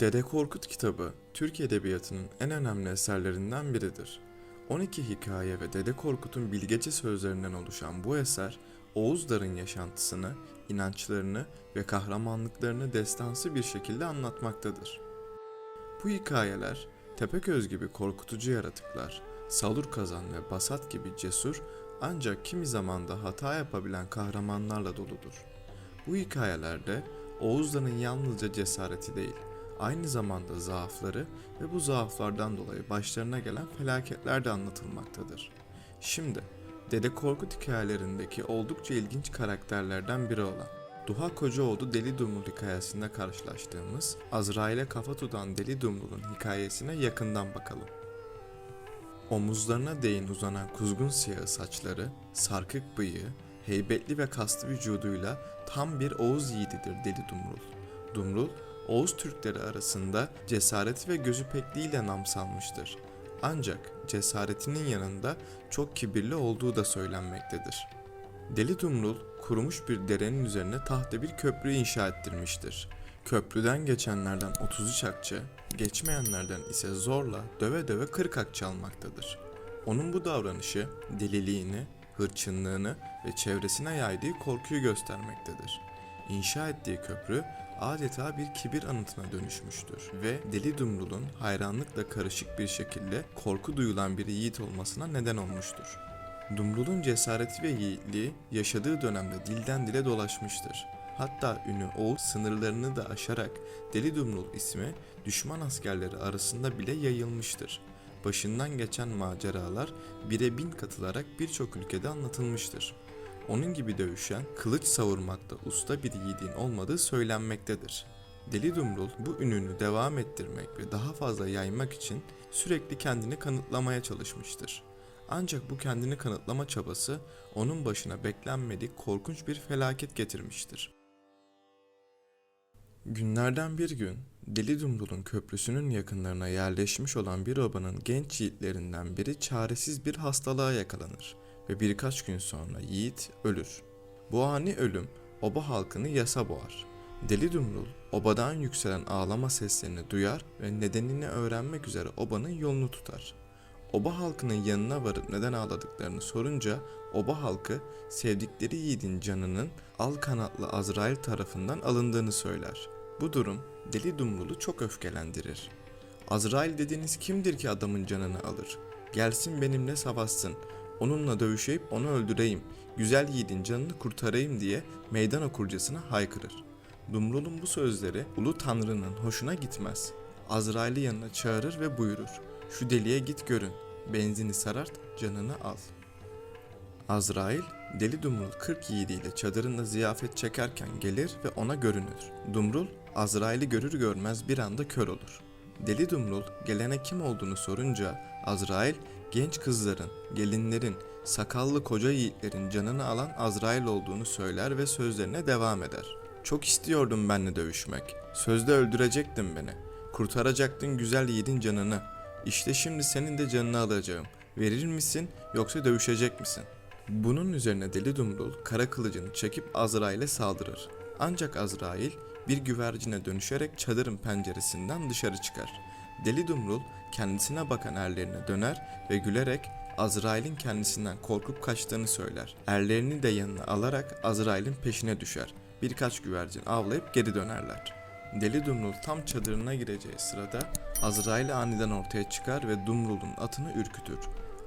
Dede Korkut kitabı, Türk Edebiyatı'nın en önemli eserlerinden biridir. 12 hikaye ve Dede Korkut'un bilgece sözlerinden oluşan bu eser, Oğuzların yaşantısını, inançlarını ve kahramanlıklarını destansı bir şekilde anlatmaktadır. Bu hikayeler, Tepeköz gibi korkutucu yaratıklar, Salur Kazan ve Basat gibi cesur ancak kimi zaman da hata yapabilen kahramanlarla doludur. Bu hikayelerde Oğuzların yalnızca cesareti değil, aynı zamanda zaafları ve bu zaaflardan dolayı başlarına gelen felaketler de anlatılmaktadır. Şimdi Dede Korkut hikayelerindeki oldukça ilginç karakterlerden biri olan Duha Kocaoğlu Deli Dumrul hikayesinde karşılaştığımız Azrail'e kafa tutan Deli Dumrul'un hikayesine yakından bakalım. Omuzlarına değin uzanan kuzgun siyahı saçları, sarkık bıyığı, heybetli ve kaslı vücuduyla tam bir Oğuz yiğididir Deli Dumrul. Dumrul, Oğuz Türkleri arasında cesareti ve gözü pekliğiyle nam salmıştır. Ancak cesaretinin yanında çok kibirli olduğu da söylenmektedir. Deli Dumrul, kurumuş bir derenin üzerine tahta bir köprü inşa ettirmiştir. Köprüden geçenlerden 33 akçe, geçmeyenlerden ise zorla döve döve 40 akçe almaktadır. Onun bu davranışı deliliğini, hırçınlığını ve çevresine yaydığı korkuyu göstermektedir. İnşa ettiği köprü adeta bir kibir anıtına dönüşmüştür ve Deli Dumrul'un hayranlıkla karışık bir şekilde korku duyulan bir yiğit olmasına neden olmuştur. Dumrul'un cesareti ve yiğitliği yaşadığı dönemde dilden dile dolaşmıştır. Hatta ünü Oğuz sınırlarını da aşarak Deli Dumrul ismi düşman askerleri arasında bile yayılmıştır. Başından geçen maceralar bire bin katılarak birçok ülkede anlatılmıştır. Onun gibi dövüşen, kılıç savurmakta usta bir yiğidin olmadığı söylenmektedir. Deli Dumrul bu ününü devam ettirmek ve daha fazla yaymak için sürekli kendini kanıtlamaya çalışmıştır. Ancak bu kendini kanıtlama çabası onun başına beklenmedik korkunç bir felaket getirmiştir. Günlerden bir gün Deli Dumrul'un köprüsünün yakınlarına yerleşmiş olan bir obanın genç yiğitlerinden biri çaresiz bir hastalığa yakalanır ve birkaç gün sonra yiğit ölür. Bu ani ölüm oba halkını yasa boğar. Deli Dumrul obadan yükselen ağlama seslerini duyar ve nedenini öğrenmek üzere obanın yolunu tutar. Oba halkının yanına varıp neden ağladıklarını sorunca oba halkı sevdikleri yiğidin canının al kanatlı Azrail tarafından alındığını söyler. Bu durum Deli Dumrul'u çok öfkelendirir. Azrail dediğiniz kimdir ki adamın canını alır? Gelsin benimle savaşsın. Onunla dövüşeyip onu öldüreyim. Güzel yiğidin canını kurtarayım diye meydan okurcasına haykırır. Dumrul'un bu sözleri Ulu Tanrı'nın hoşuna gitmez. Azrail'i yanına çağırır ve buyurur. Şu deliye git görün. Benzini sarart, canını al. Azrail, Deli Dumrul 40 yiğidiyle çadırında ziyafet çekerken gelir ve ona görünür. Dumrul, Azrail'i görür görmez bir anda kör olur. Deli Dumrul gelene kim olduğunu sorunca Azrail genç kızların, gelinlerin, sakallı koca yiğitlerin canını alan Azrail olduğunu söyler ve sözlerine devam eder. Çok istiyordum benle dövüşmek. Sözde öldürecektin beni. Kurtaracaktın güzel yiğidin canını. İşte şimdi senin de canını alacağım. Verir misin yoksa dövüşecek misin? Bunun üzerine Deli Dumrul kara kılıcını çekip Azrail'e saldırır. Ancak Azrail bir güvercine dönüşerek çadırın penceresinden dışarı çıkar. Deli Dumrul kendisine bakan erlerine döner ve gülerek Azrail'in kendisinden korkup kaçtığını söyler. Erlerini de yanına alarak Azrail'in peşine düşer. Birkaç güvercin avlayıp geri dönerler. Deli Dumrul tam çadırına gireceği sırada Azrail aniden ortaya çıkar ve Dumrul'un atını ürkütür.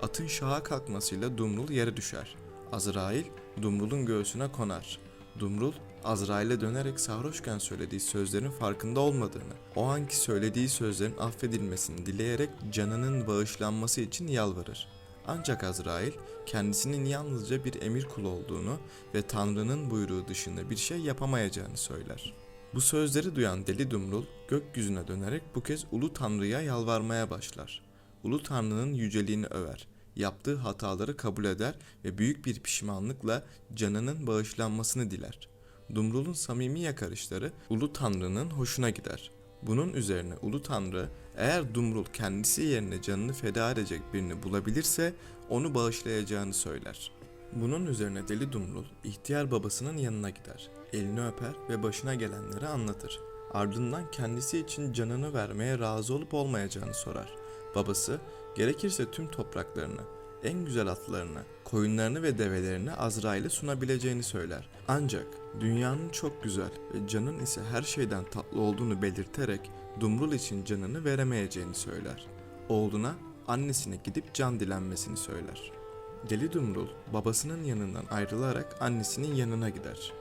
Atın şaha kalkmasıyla Dumrul yere düşer. Azrail Dumrul'un göğsüne konar. Dumrul Azrail'e dönerek sarhoşken söylediği sözlerin farkında olmadığını, o anki söylediği sözlerin affedilmesini dileyerek canının bağışlanması için yalvarır. Ancak Azrail kendisinin yalnızca bir emir kulu olduğunu ve Tanrı'nın buyruğu dışında bir şey yapamayacağını söyler. Bu sözleri duyan Deli Dumrul gökyüzüne dönerek bu kez Ulu Tanrı'ya yalvarmaya başlar. Ulu Tanrı'nın yüceliğini över, yaptığı hataları kabul eder ve büyük bir pişmanlıkla canının bağışlanmasını diler. Dumrul'un samimi yakarışları Ulu Tanrı'nın hoşuna gider. Bunun üzerine Ulu Tanrı eğer Dumrul kendisi yerine canını feda edecek birini bulabilirse onu bağışlayacağını söyler. Bunun üzerine Deli Dumrul ihtiyar babasının yanına gider. Elini öper ve başına gelenleri anlatır. Ardından kendisi için canını vermeye razı olup olmayacağını sorar. Babası gerekirse tüm topraklarını, en güzel atlarını, koyunlarını ve develerini Azrail'e sunabileceğini söyler. Ancak dünyanın çok güzel ve canın ise her şeyden tatlı olduğunu belirterek Dumrul için canını veremeyeceğini söyler. Oğluna annesine gidip can dilenmesini söyler. Deli Dumrul babasının yanından ayrılarak annesinin yanına gider.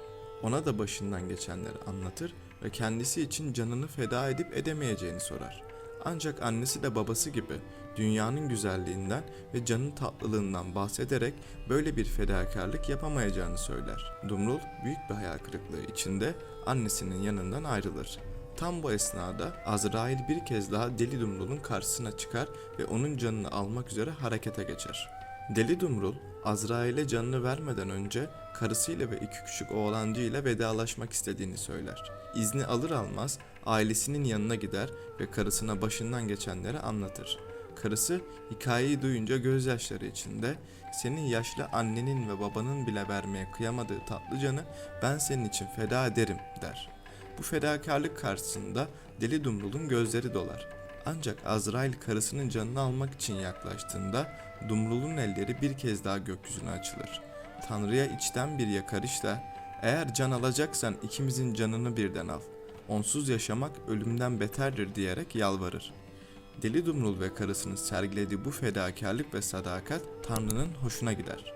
Ona da başından geçenleri anlatır ve kendisi için canını feda edip edemeyeceğini sorar. Ancak annesi de babası gibi dünyanın güzelliğinden ve canın tatlılığından bahsederek böyle bir fedakarlık yapamayacağını söyler. Dumrul büyük bir hayal kırıklığı içinde annesinin yanından ayrılır. Tam bu esnada Azrail bir kez daha Deli Dumrul'un karşısına çıkar ve onun canını almak üzere harekete geçer. Deli Dumrul, Azrail'e canını vermeden önce karısıyla ve iki küçük oğlancıyla vedalaşmak istediğini söyler. İzni alır almaz ailesinin yanına gider ve karısına başından geçenleri anlatır. Karısı hikayeyi duyunca gözyaşları içinde senin yaşlı annenin ve babanın bile vermeye kıyamadığı tatlı canı ben senin için feda ederim der. Bu fedakarlık karşısında Deli Dumrul'un gözleri dolar. Ancak Azrail karısının canını almak için yaklaştığında Dumrul'un elleri bir kez daha gökyüzüne açılır. Tanrı'ya içten bir yakarışla eğer can alacaksan ikimizin canını birden al. Onsuz yaşamak ölümden beterdir diyerek yalvarır. Deli Dumrul ve karısının sergilediği bu fedakarlık ve sadakat Tanrı'nın hoşuna gider.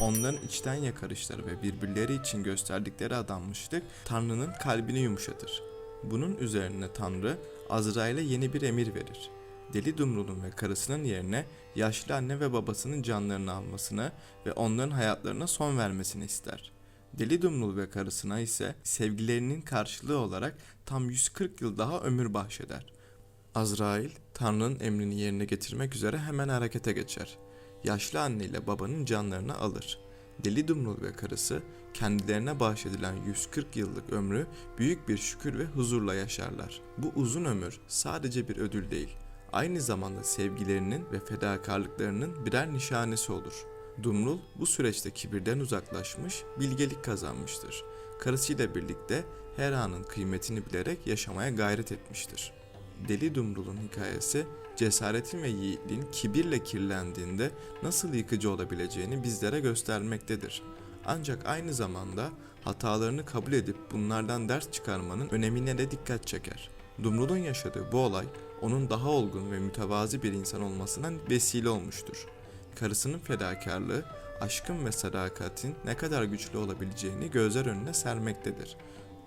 Onların içten yakarışları ve birbirleri için gösterdikleri adanmışlık Tanrı'nın kalbini yumuşatır. Bunun üzerine Tanrı Azrail'e yeni bir emir verir. Deli Dumrul'un ve karısının yerine yaşlı anne ve babasının canlarını almasını ve onların hayatlarına son vermesini ister. Deli Dumrul ve karısına ise sevgilerinin karşılığı olarak tam 140 yıl daha ömür bahşeder. Azrail, Tanrı'nın emrini yerine getirmek üzere hemen harekete geçer. Yaşlı anne ile babanın canlarını alır. Deli Dumrul ve karısı kendilerine bahşedilen 140 yıllık ömrü büyük bir şükür ve huzurla yaşarlar. Bu uzun ömür sadece bir ödül değil, aynı zamanda sevgilerinin ve fedakarlıklarının birer nişanesi olur. Dumrul bu süreçte kibirden uzaklaşmış, bilgelik kazanmıştır. Karısıyla birlikte her anın kıymetini bilerek yaşamaya gayret etmiştir. Deli Dumrul'un hikayesi cesaretin ve yiğitliğin kibirle kirlendiğinde nasıl yıkıcı olabileceğini bizlere göstermektedir. Ancak aynı zamanda hatalarını kabul edip bunlardan ders çıkarmanın önemine de dikkat çeker. Dumrul'un yaşadığı bu olay onun daha olgun ve mütevazi bir insan olmasına vesile olmuştur. Karısının fedakarlığı, aşkın ve sadakatin ne kadar güçlü olabileceğini gözler önüne sermektedir.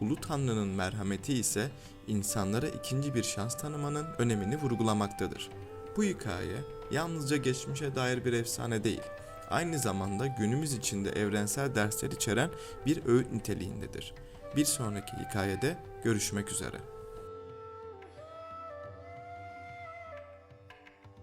Ulu Tanrı'nın merhameti ise insanlara ikinci bir şans tanımanın önemini vurgulamaktadır. Bu hikaye yalnızca geçmişe dair bir efsane değil, aynı zamanda günümüz içinde evrensel dersler içeren bir öğüt niteliğindedir. Bir sonraki hikayede görüşmek üzere.